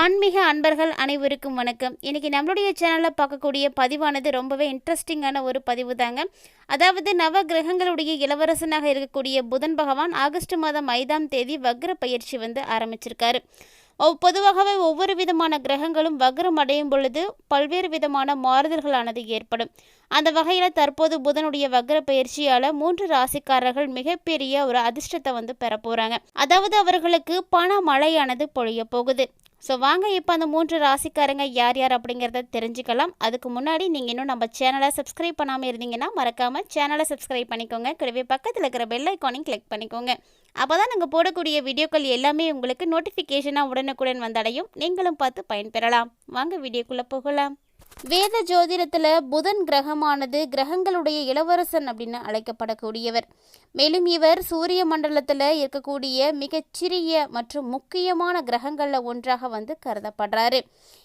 ஆன்மீக அன்பர்கள் அனைவருக்கும் வணக்கம். இன்னைக்கு நம்மளுடைய சேனலில் பார்க்கக்கூடிய பதிவானது ரொம்பவே இன்ட்ரெஸ்டிங்கான ஒரு பதிவு தாங்க. அதாவது நவ கிரகங்களுடைய இளவரசனாக இருக்கக்கூடிய புதன் பகவான் ஆகஸ்ட் மாதம் ஐந்தாம் தேதி வக்ர பயிற்சி வந்து ஆரம்பிச்சிருக்காரு. பொதுவாகவே ஒவ்வொரு விதமான கிரகங்களும் வக்ரம் அடையும் பொழுது பல்வேறு விதமான மாறுதல்களானது ஏற்படும். அந்த வகையில் தற்போது புதனுடைய வக்ர பயிற்சியால் மூன்று ராசிக்காரர்கள் மிகப்பெரிய ஒரு அதிர்ஷ்டத்தை வந்து பெற போகிறாங்க அதாவது அவர்களுக்கு பண மழையானது பொழிய போகுது. ஸோ வாங்க இப்போ அந்த மூன்று ராசிக்காரங்க யார் யார் அப்படிங்கிறத தெரிஞ்சுக்கலாம். அதுக்கு முன்னாடி நீங்கள் இன்னும் நம்ம சேனலை சப்ஸ்கிரைப் பண்ணாமல் இருந்தீங்கன்னா மறக்காமல் சேனலை சப்ஸ்கிரைப் பண்ணிக்கோங்க. கூடவே பக்கத்தில் இருக்கிற பெல் ஐக்கானையும் கிளிக் பண்ணிக்கோங்க. அப்போ தான் நாங்கள் போடக்கூடிய வீடியோக்கள் எல்லாமே உங்களுக்கு நோட்டிஃபிகேஷனாக உடனுக்குடன் வந்தடையும். நீங்களும் பார்த்து பயன்பெறலாம். வாங்க வீடியோக்குள்ளே போகலாம். வேத ஜோதிடத்தில் புதன் கிரகமானது கிரகங்களுடைய இளவரசன் அப்படின்னு அழைக்கப்படக்கூடியவர். மேலும் இவர் சூரிய மண்டலத்தில் இருக்கக்கூடிய மிகச்சிறிய மற்றும் முக்கியமான கிரகங்களில் ஒன்றாக வந்து கருதப்படுறாரு.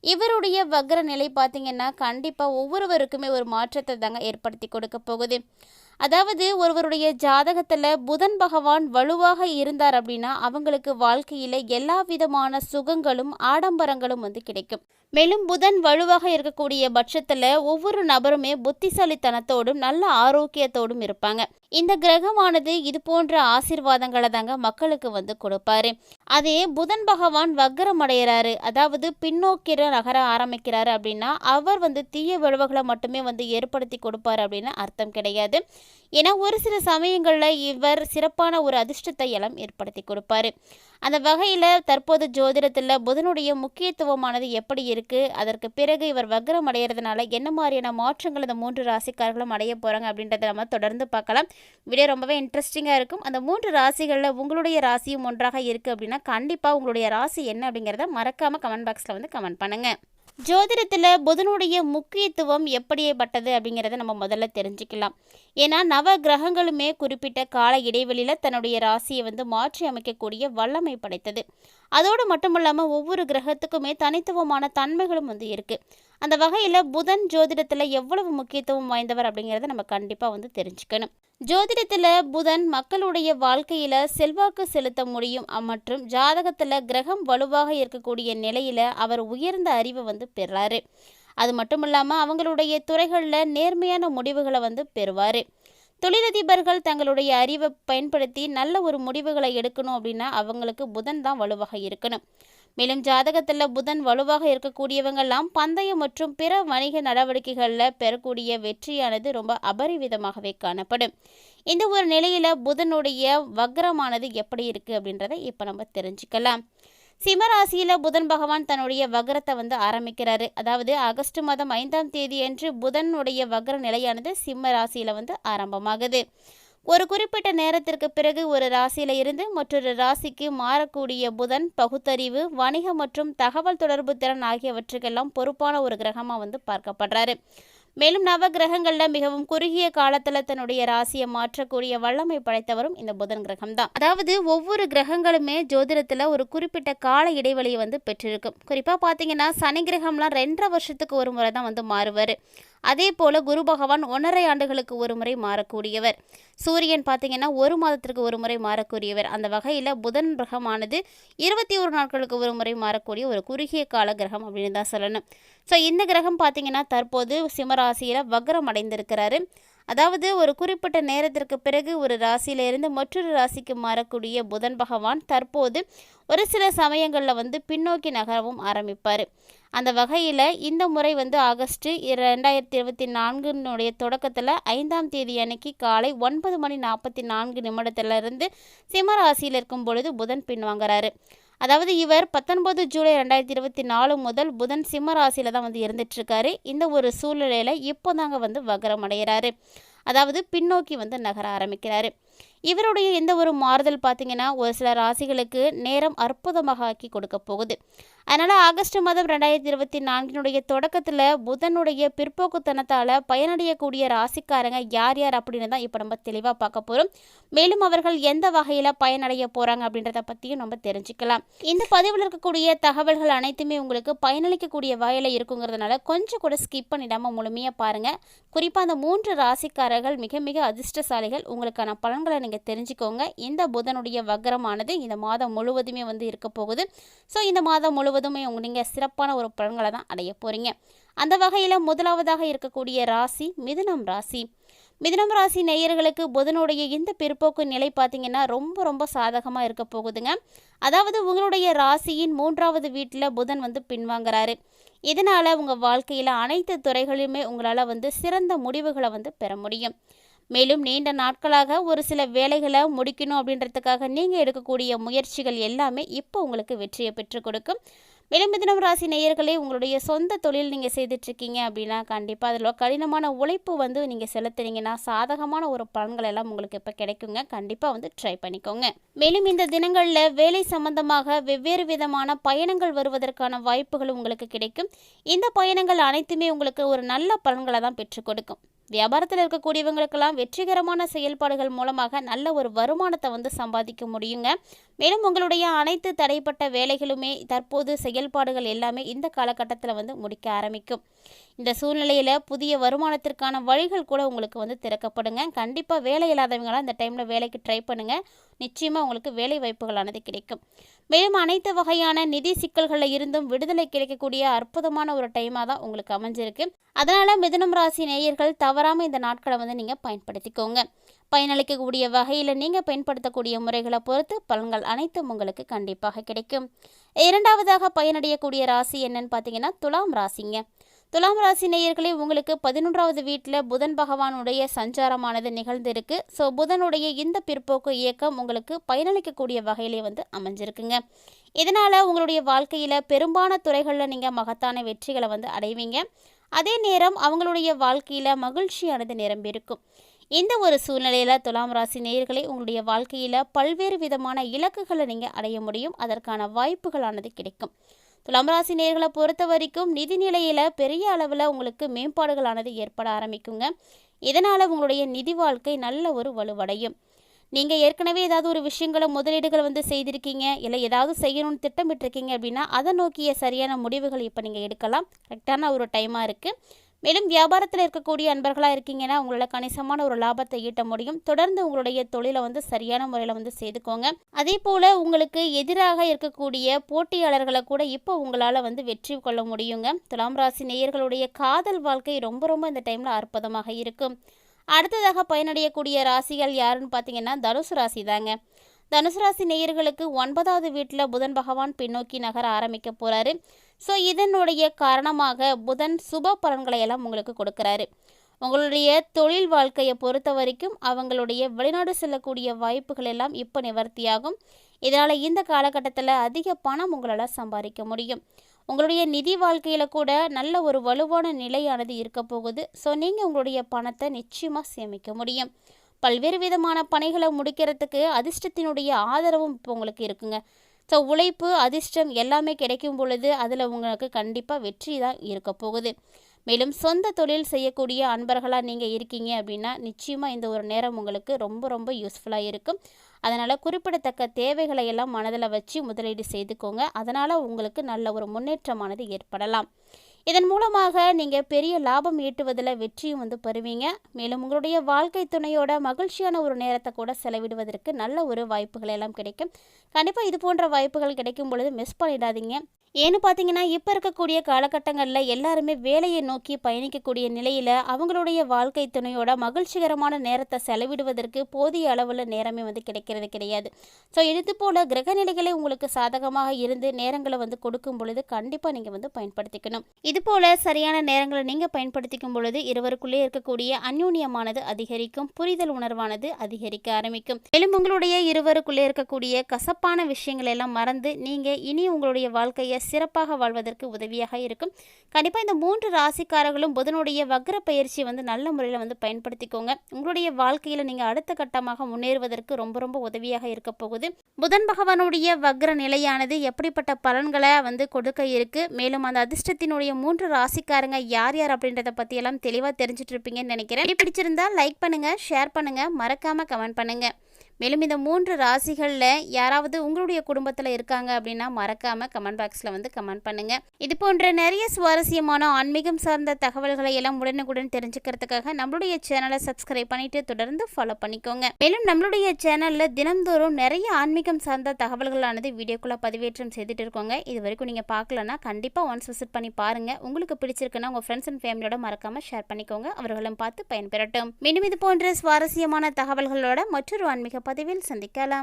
இவருடைய வக்ர நிலை பார்த்தீங்கன்னா கண்டிப்பாக ஒவ்வொருவருக்குமே ஒரு மாற்றத்தை தாங்க ஏற்படுத்தி கொடுக்க போகுது. அதாவது ஒருவருடைய ஜாதகத்தில் புதன் பகவான் வலுவாக இருந்தார் அப்படின்னா அவங்களுக்கு வாழ்க்கையில் எல்லா விதமான சுகங்களும் ஆடம்பரங்களும் வந்து கிடைக்கும். மேலும் புதன் வலுவாக இருக்கக்கூடிய பட்சத்தில் ஒவ்வொரு நபருமே புத்திசாலித்தனத்தோடும் நல்ல ஆரோக்கியத்தோடும் இருப்பாங்க. இந்த கிரகமானது இது போன்ற ஆசீர்வாதங்களை தாங்க மக்களுக்கு வந்து கொடுப்பாரு. அதே புதன் பகவான் வக்ரம் அடைகிறாரு அதாவது பின்னோக்கிற நகர ஆரம்பிக்கிறாரு அப்படின்னா அவர் வந்து தீய விளைவுகளை மட்டுமே வந்து ஏற்படுத்தி கொடுப்பாரு அப்படின்னு அர்த்தம் கிடையாது. ஏன்னா ஒரு சில சமயங்களில் இவர் சிறப்பான ஒரு அதிர்ஷ்டத்தை எல்லாம் ஏற்படுத்தி கொடுப்பார். அந்த வகையில் தற்போது ஜோதிடத்தில் புதனுடைய முக்கியத்துவமானது எப்படி இருக்குது அதற்கு பிறகு இவர் வக்ரம் அடைகிறதுனால என்ன மாதிரியான மாற்றங்கள் இந்த மூன்று ராசிக்காரர்களும் அடைய போகிறாங்க அப்படின்றத நம்ம தொடர்ந்து பார்க்கலாம். வீடியோ ரொம்பவே இன்ட்ரெஸ்டிங்காக இருக்கும். அந்த மூன்று ராசிகளில் உங்களுடைய ராசியும் ஒன்றாக இருக்குது அப்படின்னா கண்டிப்பாக உங்களுடைய ராசி என்ன அப்படிங்கிறத மறக்காமல் கமெண்ட் பாக்ஸில் வந்து கமெண்ட் பண்ணுங்கள் ஜோதிடத்தில் புதனுடைய முக்கியத்துவம் எப்படிப்பட்டது அப்படிங்கிறத நம்ம முதல்ல தெரிஞ்சுக்கலாம். ஏன்னா நவ கிரகங்களுமே குறிப்பிட்ட கால இடைவெளியில் தன்னுடைய ராசியை வந்து மாற்றி அமைக்கக்கூடிய வல்லமை படைத்தது. அதோடு மட்டும் இல்லாமல் ஒவ்வொரு கிரகத்துக்குமே தனித்துவமான தன்மைகளும் வந்து இருக்குது அந்த வகையில் புதன் ஜோதிடத்தில் எவ்வளவு முக்கியத்துவம் வாய்ந்தவர் அப்படிங்கிறத நம்ம கண்டிப்பாக வந்து தெரிஞ்சுக்கணும். ஜோதிடத்தில் புதன் மக்களுடைய வாழ்க்கையில் செல்வாக்கு செலுத்த முடியும். மற்றும் ஜாதகத்தில் கிரகம் வலுவாக இருக்கக்கூடிய நிலையில் அவர் உயர்ந்த அறிவை வந்து பெறாரு. அது மட்டும் இல்லாமல் அவங்களுடைய துறைகளில் நேர்மையான முடிவுகளை வந்து பெறுவார். தொழிலதிபர்கள் தங்களுடைய அறிவை பயன்படுத்தி நல்ல ஒரு முடிவுகளை எடுக்கணும் அப்படின்னா அவங்களுக்கு புதன் தான் வலுவாக இருக்கணும். மேலும் ஜாதகத்தில் புதன் வலுவாக இருக்கக்கூடியவங்கெல்லாம் பந்தயம் மற்றும் பிற வணிக நடவடிக்கைகளில் பெறக்கூடிய வெற்றியானது ரொம்ப அபரிவிதமாகவே காணப்படும். இந்த ஒரு நிலையில் புதனுடைய வக்ரமானது எப்படி இருக்குது அப்படின்றத இப்போ நம்ம தெரிஞ்சுக்கலாம். சிம்மராசியில் புதன் பகவான் தன்னுடைய வக்ரத்தை வந்து ஆரம்பிக்கிறாரு. அதாவது ஆகஸ்ட் மாதம் ஐந்தாம் தேதி அன்று புதனுடைய வக்ர நிலையானது சிம்ம ராசியில் வந்து ஆரம்பமாகுது. ஒரு குறிப்பிட்ட நேரத்திற்கு பிறகு ஒரு ராசியில இருந்து மற்றொரு ராசிக்கு மாறக்கூடிய புதன் பகுத்தறிவு வணிக மற்றும் தகவல் தொடர்பு திறன் ஆகியவற்றுக்கெல்லாம் பொறுப்பான ஒரு கிரகமாக வந்து பார்க்கப்படுறாரு. மேலும் நவ கிரகங்களில் மிகவும் குறுகிய காலத்தில் தன்னுடைய ராசியை மாற்றக்கூடிய வல்லமை படைத்தவரும் இந்த புதன் கிரகம் தான் அதாவது ஒவ்வொரு கிரகங்களுமே ஜோதிடத்தில் ஒரு குறிப்பிட்ட கால இடைவெளியை வந்து பெற்றிருக்கும். குறிப்பாக பார்த்தீங்கன்னா சனி கிரகம்லாம் ரெண்டரை வருஷத்துக்கு ஒரு முறை தான் வந்து மாறுவார். அதே போல் குரு பகவான் ஒன்றரை ஆண்டுகளுக்கு ஒரு முறை மாறக்கூடியவர். சூரியன் பார்த்தீங்கன்னா ஒரு மாதத்திற்கு ஒரு முறை மாறக்கூடியவர். அந்த வகையில் புதன் கிரகமானது இருபத்தி ஒரு நாட்களுக்கு ஒரு முறை மாறக்கூடிய ஒரு குறுகிய கால கிரகம் அப்படின்னு தான் சொல்லணும். ஸோ இந்த கிரகம் பார்த்தீங்கன்னா தற்போது சிம்மராசியில் வக்ரம் அடைந்திருக்கிறாரு. அதாவது ஒரு குறிப்பிட்ட நேரத்திற்கு பிறகு ஒரு ராசியிலிருந்து மற்றொரு ராசிக்கு மாறக்கூடிய புதன் பகவான் தற்போது ஒரு சில சமயங்களில் வந்து பின்னோக்கி நகரவும் ஆரம்பிப்பார். அந்த வகையில் இந்த முறை வந்து ஆகஸ்ட் இர- ரெண்டாயிரத்தி இருபத்தி நான்குனுடைய தொடக்கத்தில் ஐந்தாம் தேதி அன்னைக்கு காலை ஒன்பது மணி நாற்பத்தி நான்கு நிமிடத்திலிருந்து சிம்மராசியில் இருக்கும் பொழுது புதன் பின்வாங்குறாரு. அதாவது இவர் பத்தொன்பது ஜூலை ரெண்டாயிரத்தி இருபத்தி நாலு முதல் புதன் சிம்ம ராசியில் தான் வந்து இருந்துட்டுருக்காரு. இந்த ஒரு சூழ்நிலையில் இப்போ தாங்க வந்து வக்ரம் அடைகிறாரு அதாவது பின்னோக்கி வந்து நகர ஆரம்பிக்கிறாரு. இவருடைய எந்த ஒரு மாறுதல் பார்த்தீங்கன்னா ஒரு சில ராசிகளுக்கு நேரம் அற்புதமாக ஆக்கி கொடுக்க போகுது. அதனால் ஆகஸ்ட் மாதம் ரெண்டாயிரத்தி இருபத்தி நான்கினுடைய தொடக்கத்தில் புதனுடைய பிற்போக்குத்தனத்தால் பயனடையக்கூடிய ராசிக்காரங்க யார் யார் அப்படின்னு தான் இப்போ நம்ம தெளிவாக பார்க்க போகிறோம் மேலும் அவர்கள் எந்த வகையில் பயனடைய போகிறாங்க அப்படின்றத பற்றியும் நம்ம தெரிஞ்சுக்கலாம். இந்த பதிவில் இருக்கக்கூடிய தகவல்கள் அனைத்துமே உங்களுக்கு பயனளிக்கக்கூடிய வகையில் இருக்குங்கிறதுனால கொஞ்சம் கூட ஸ்கிப் பண்ணிடாமல் முழுமையாக பாருங்கள் குறிப்பாக அந்த மூன்று ராசிக்காரர்கள் மிக மிக அதிர்ஷ்டசாலிகள். உங்களுக்கான பலன்கள் பலன்களை நீங்கள் தெரிஞ்சுக்கோங்க. இந்த புதனுடைய வக்ரமானது இந்த மாதம் முழுவதுமே வந்து இருக்க போகுது. ஸோ இந்த மாதம் முழுவதுமே உங்க நீங்கள் சிறப்பான ஒரு பலன்களை தான் அடைய போகிறீங்க அந்த வகையில் முதலாவதாக இருக்கக்கூடிய ராசி மிதுனம் ராசி. மிதுனம் ராசி நேயர்களுக்கு புதனுடைய இந்த பிற்போக்கு நிலை பார்த்தீங்கன்னா ரொம்ப ரொம்ப சாதகமாக இருக்க போகுதுங்க. அதாவது உங்களுடைய ராசியின் மூன்றாவது வீட்டில் புதன் வந்து பின்வாங்குறாரு. இதனால் உங்கள் வாழ்க்கையில் அனைத்து துறைகளிலுமே உங்களால் வந்து சிறந்த முடிவுகளை வந்து பெற முடியும். மேலும் நீண்ட நாட்களாக ஒரு சில வேலைகளை முடிக்கணும் அப்படின்றதுக்காக நீங்கள் எடுக்கக்கூடிய முயற்சிகள் எல்லாமே இப்போ உங்களுக்கு வெற்றியை பெற்றுக் கொடுக்கும். மேலும் மிதனம் ராசி நேயர்களே உங்களுடைய சொந்த தொழில் நீங்கள் செய்துட்ருக்கீங்க அப்படின்னா கண்டிப்பாக அதில் கடினமான உழைப்பு வந்து நீங்கள் செலுத்துனீங்கன்னா சாதகமான ஒரு பலன்கள் எல்லாம் உங்களுக்கு இப்போ கிடைக்குங்க. கண்டிப்பாக வந்து ட்ரை பண்ணிக்கோங்க. மேலும் இந்த தினங்களில் வேலை சம்பந்தமாக வெவ்வேறு விதமான பயணங்கள் வருவதற்கான வாய்ப்புகள் உங்களுக்கு கிடைக்கும். இந்த பயணங்கள் அனைத்துமே உங்களுக்கு ஒரு நல்ல பலன்களை தான் பெற்றுக் கொடுக்கும். வியாபாரத்தில் இருக்கக்கூடியவங்களுக்கெல்லாம் வெற்றிகரமான செயல்பாடுகள் மூலமாக நல்ல ஒரு வருமானத்தை வந்து சம்பாதிக்க முடியுங்க. மேலும் உங்களுடைய அனைத்து தடைப்பட்ட வேலைகளுமே தற்போது செயல்பாடுகள் எல்லாமே இந்த காலகட்டத்தில் வந்து முடிக்க ஆரம்பிக்கும். இந்த சூழ்நிலையில் புதிய வருமானத்திற்கான வழிகள் கூட உங்களுக்கு வந்து திறக்கப்படுங்க. கண்டிப்பாக வேலை இல்லாதவங்களாம் இந்த டைமில் வேலைக்கு ட்ரை பண்ணுங்கள் நிச்சயமாக உங்களுக்கு வேலை வாய்ப்புகளானது கிடைக்கும். மேலும் அனைத்து வகையான நிதி சிக்கல்களில் இருந்தும் விடுதலை கிடைக்கக்கூடிய அற்புதமான ஒரு டைமாக தான் உங்களுக்கு அமைஞ்சிருக்கு. அதனால் மிதுனம் ராசி நேயர்கள் தவறாமல் இந்த நாட்களை வந்து நீங்கள் பயன்படுத்திக்கோங்க. பயனளிக்கக்கூடிய வகையில் நீங்கள் பயன்படுத்தக்கூடிய முறைகளை பொறுத்து பலன்கள் அனைத்தும் உங்களுக்கு கண்டிப்பாக கிடைக்கும். இரண்டாவதாக பயனடையக்கூடிய ராசி என்னன்னு பார்த்தீங்கன்னா துலாம் ராசிங்க. துலாம் ராசி நேயர்களே உங்களுக்கு பதினொன்றாவது வீட்டில் புதன் பகவானுடைய சஞ்சாரமானது நிகழ்ந்திருக்கு. ஸோ புதனுடைய இந்த பிற்போக்கு இயக்கம் உங்களுக்கு பயனளிக்கக்கூடிய வகையிலே வந்து அமைஞ்சிருக்குங்க. இதனால் உங்களுடைய வாழ்க்கையில் பெரும்பான துறைகளில் நீங்கள் மகத்தான வெற்றிகளை வந்து அடைவீங்க. அதே நேரம் அவங்களுடைய வாழ்க்கையில் மகிழ்ச்சியானது நிரம்பியிருக்கும். இந்த ஒரு சூழ்நிலையில் துலாம் ராசி நேயர்களே உங்களுடைய வாழ்க்கையில் பல்வேறு விதமான இலக்குகளை நீங்கள் அடைய முடியும். அதற்கான வாய்ப்புகளானது கிடைக்கும். துலாம் ராசி நேர்களை பொறுத்த வரைக்கும் நிதி நிலையில் பெரிய அளவில் உங்களுக்கு மேம்பாடுகளானது ஏற்பட ஆரம்பிக்குங்க. இதனால் உங்களுடைய நிதி வாழ்க்கை நல்ல ஒரு வலுவடையும். நீங்கள் ஏற்கனவே ஏதாவது ஒரு விஷயங்களை முதலீடுகள் வந்து செய்திருக்கீங்க இல்லை ஏதாவது செய்யணும்னு திட்டமிட்டிருக்கீங்க அப்படின்னா அதை நோக்கிய சரியான முடிவுகள் இப்போ நீங்கள் எடுக்கலாம். கரெக்டான ஒரு டைமாக இருக்குது மேலும் வியாபாரத்தில் இருக்கக்கூடிய அன்பர்களாக இருக்கீங்கன்னா உங்களால் கணிசமான ஒரு லாபத்தை ஈட்ட முடியும். தொடர்ந்து உங்களுடைய தொழிலை வந்து சரியான முறையில் வந்து செய்துக்கோங்க. அதே போல் உங்களுக்கு எதிராக இருக்கக்கூடிய போட்டியாளர்களை கூட இப்போ உங்களால் வந்து வெற்றி கொள்ள முடியுங்க. துலாம் ராசி நேயர்களுடைய காதல் வாழ்க்கை ரொம்ப ரொம்ப இந்த டைமில் அற்புதமாக இருக்கும். அடுத்ததாக பயனடையக்கூடிய ராசிகள் யாருன்னு பார்த்தீங்கன்னா தனுசு ராசி தாங்க தனுசு ராசி நேயர்களுக்கு ஒன்பதாவது வீட்டில் புதன் பகவான் பின்னோக்கி நகர ஆரம்பிக்க போகிறாரு ஸோ இதனுடைய காரணமாக புதன் சுப பலன்களை எல்லாம் உங்களுக்கு கொடுக்குறாரு. உங்களுடைய தொழில் வாழ்க்கையை பொறுத்த வரைக்கும் அவங்களுடைய வெளிநாடு செல்லக்கூடிய வாய்ப்புகள் எல்லாம் இப்போ நிவர்த்தியாகும். இதனால் இந்த காலகட்டத்தில் அதிக பணம் உங்களால் சம்பாதிக்க முடியும். உங்களுடைய நிதி வாழ்க்கையில் கூட நல்ல ஒரு வலுவான நிலையானது இருக்க போகுது. ஸோ நீங்கள் உங்களுடைய பணத்தை நிச்சயமாக சேமிக்க முடியும். பல்வேறு விதமான பணிகளை முடிக்கிறதுக்கு அதிர்ஷ்டத்தினுடைய ஆதரவும் இப்போ உங்களுக்கு இருக்குங்க. ஸோ உழைப்பு அதிர்ஷ்டம் எல்லாமே கிடைக்கும் பொழுது அதில் உங்களுக்கு கண்டிப்பாக வெற்றி தான் இருக்க போகுது. மேலும் சொந்த தொழில் செய்யக்கூடிய அன்பர்களாக நீங்கள் இருக்கீங்க அப்படின்னா நிச்சயமாக இந்த ஒரு நேரம் உங்களுக்கு ரொம்ப ரொம்ப யூஸ்ஃபுல்லாக இருக்கும். அதனால் குறிப்பிடத்தக்க தேவைகளை எல்லாம் மனதில் வச்சு முதலீடு செய்துக்கோங்க. அதனால் உங்களுக்கு நல்ல ஒரு முன்னேற்றமானது ஏற்படலாம். இதன் மூலமாக நீங்கள் பெரிய லாபம் ஈட்டுவதில் வெற்றியும் வந்து பெறுவீங்க. மேலும் உங்களுடைய வாழ்க்கை துணையோட மகிழ்ச்சியான ஒரு நேரத்தை கூட செலவிடுவதற்கு நல்ல ஒரு வாய்ப்புகள் எல்லாம் கிடைக்கும். கண்டிப்பாக இது போன்ற வாய்ப்புகள் கிடைக்கும் பொழுது மிஸ் பண்ணிடாதீங்க. ஏன்னு பார்த்தீங்கன்னா இப்போ இருக்கக்கூடிய காலகட்டங்களில் எல்லாருமே வேலையை நோக்கி பயணிக்கக்கூடிய நிலையில் அவங்களுடைய வாழ்க்கை துணையோட மகிழ்ச்சிகரமான நேரத்தை செலவிடுவதற்கு போதிய அளவில் நேரமே வந்து கிடைக்கிறது கிடையாது. ஸோ இது போல் கிரகநிலைகளை உங்களுக்கு சாதகமாக இருந்து நேரங்களை வந்து கொடுக்கும் பொழுது கண்டிப்பாக நீங்கள் வந்து பயன்படுத்திக்கணும். இது போல சரியான நேரங்களை நீங்கள் பயன்படுத்திக்கும் பொழுது இருவருக்குள்ளே இருக்கக்கூடிய அந்யூன்யமானது அதிகரிக்கும் புரிதல் உணர்வானது அதிகரிக்க ஆரம்பிக்கும். மேலும் உங்களுடைய இருவருக்குள்ளே இருக்கக்கூடிய கசப்பான விஷயங்கள் எல்லாம் மறந்து நீங்கள் இனி உங்களுடைய வாழ்க்கையை சிறப்பாக வாழ்வதற்கு உதவியாக இருக்கும். கண்டிப்பாக இந்த மூன்று ராசிக்காரர்களும் புதனுடைய வக்ர பயிற்சி வந்து நல்ல முறையில் வந்து பயன்படுத்திக்கோங்க. உங்களுடைய வாழ்க்கையில் நீங்கள் அடுத்த கட்டமாக முன்னேறுவதற்கு ரொம்ப ரொம்ப உதவியாக இருக்க போகுது. புதன் பகவானுடைய வக்ர நிலையானது எப்படிப்பட்ட பலன்களை வந்து கொடுக்க இருக்கு. மேலும் அந்த அதிர்ஷ்டத்தினுடைய மூன்று ராசிக்காரங்க யார் யார் அப்படின்றத பற்றியெல்லாம் தெளிவாக தெரிஞ்சுட்டு இருப்பீங்கன்னு நினைக்கிறேன். பிடிச்சிருந்தா லைக் பண்ணுங்கள் ஷேர் பண்ணுங்கள் மறக்காமல் கமெண்ட் பண்ணுங்கள் மேலும் இந்த மூன்று ராசிகளில் யாராவது உங்களுடைய குடும்பத்தில் இருக்காங்க அப்படின்னா மறக்காமல் கமெண்ட் பாக்ஸில் வந்து கமெண்ட் பண்ணுங்கள் இது போன்ற நிறைய சுவாரஸ்யமான ஆன்மீகம் சார்ந்த தகவல்களை எல்லாம் உடனுக்குடன் தெரிஞ்சுக்கிறதுக்காக நம்மளுடைய சேனலை சப்ஸ்கிரைப் பண்ணிட்டு தொடர்ந்து ஃபாலோ பண்ணிக்கோங்க. மேலும் நம்மளுடைய சேனலில் தினந்தோறும் நிறைய ஆன்மீகம் சார்ந்த தகவல்களானது வீடியோக்குள்ளே பதிவேற்றம் செய்துட்டு இருக்கோங்க. இது வரைக்கும் நீங்கள் பார்க்கலன்னா கண்டிப்பாக ஒன்ஸ் விசிட் பண்ணி பாருங்கள் உங்களுக்கு பிடிச்சிருக்குன்னா உங்கள் ஃப்ரெண்ட்ஸ் அண்ட் ஃபேமிலியோட மறக்காமல் ஷேர் பண்ணிக்கோங்க. அவர்களும் பார்த்து பயன்பெறட்டும். மேலும் இது போன்ற சுவாரஸ்யமான தகவல்களோட மற்றொரு ஆன்மீக பதிவில் சந்திக்கலாம்